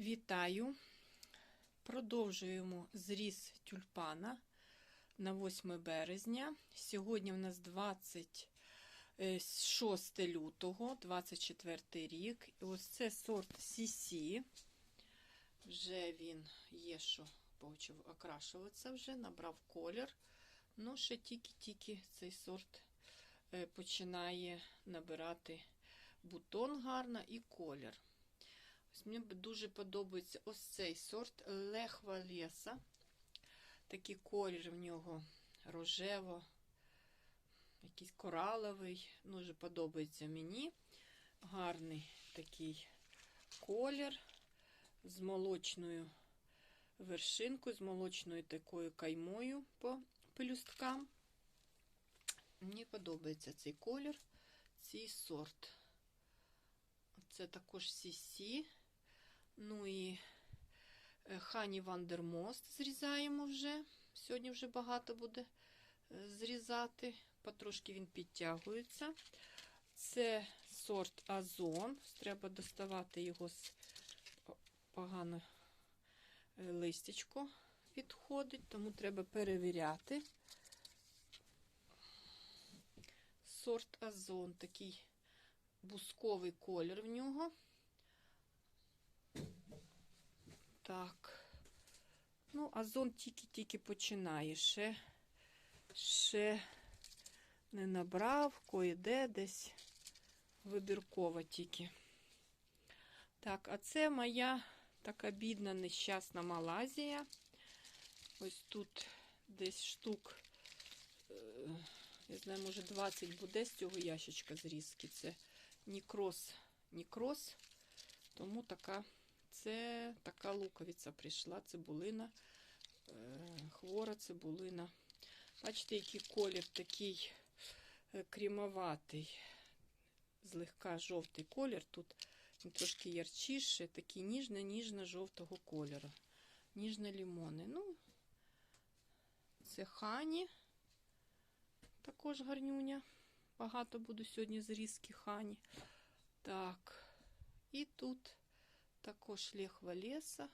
Вітаю! Продовжуємо зріз тюльпана на 8 березня. Сьогодні у нас 26 лютого, 24 рік. І ось це сорт CC. Вже він є, що почав окрашуватися вже, набрав колір. Ну, ще тільки-тільки цей сорт е, починає набирати бутон гарно і колір. Мені дуже подобається ось цей сорт Лехва Леса. Такий колір в нього рожево, якийсь кораловий. Дуже подобається мені. Гарний такий колір з молочною вершинкою, з молочною такою каймою по пелюсткам. Мені подобається цей колір, цей сорт. Це також CC. Ну і Хані Вандермост зрізаємо вже. Сьогодні вже багато буде зрізати. Потрошки він підтягується. Це сорт Азон. Треба доставати його з погано листячко відходить, тому треба перевіряти. Сорт Азон такий бусковий колір в нього. Так. Ну, озон тільки-тільки починає. Ще, ще не набрав, кое-де десь вибірково тільки. Так, а це моя така бідна, нещасна Малазія. Ось тут десь штук, я знаю, може 20 буде з цього ящичка зрізки. Це нікрос, нікрос, тому така, це така луковиця прийшла, цибулина, хвора цибулина. Бачите, який колір такий крімоватий, злегка жовтий колір. Тут він трошки ярчіше, такий ніжно-ніжно-жовтого кольору. Ніжно-лімони. Ну, це хані, також гарнюня. Багато буду сьогодні зрізки хані. Так, і тут також лехва леса,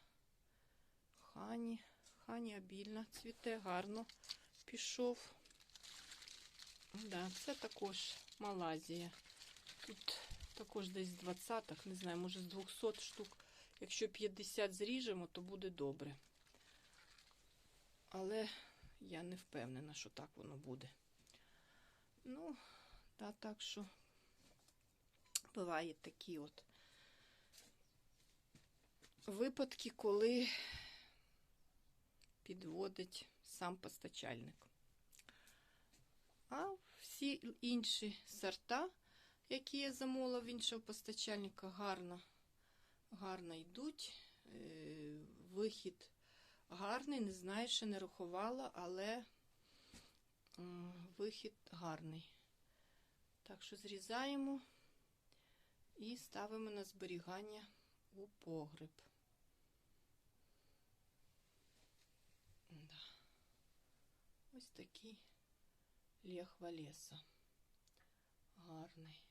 хані, хані обільно цвіте, гарно пішов. Да, Це також Малазія. Тут також десь з 20-х, не знаю, може з 200 штук. Якщо 50 зріжемо, то буде добре. Але я не впевнена, що так воно буде. Ну, та так що бувають такі от випадки, коли підводить сам постачальник. А всі інші сорта, які я замовила в іншого постачальника, гарно, гарно йдуть. Вихід гарний, не знаю, ще не рахувала, але вихід гарний. Так що зрізаємо і ставимо на зберігання у погреб. Ось такий лєхва леса. Гарний.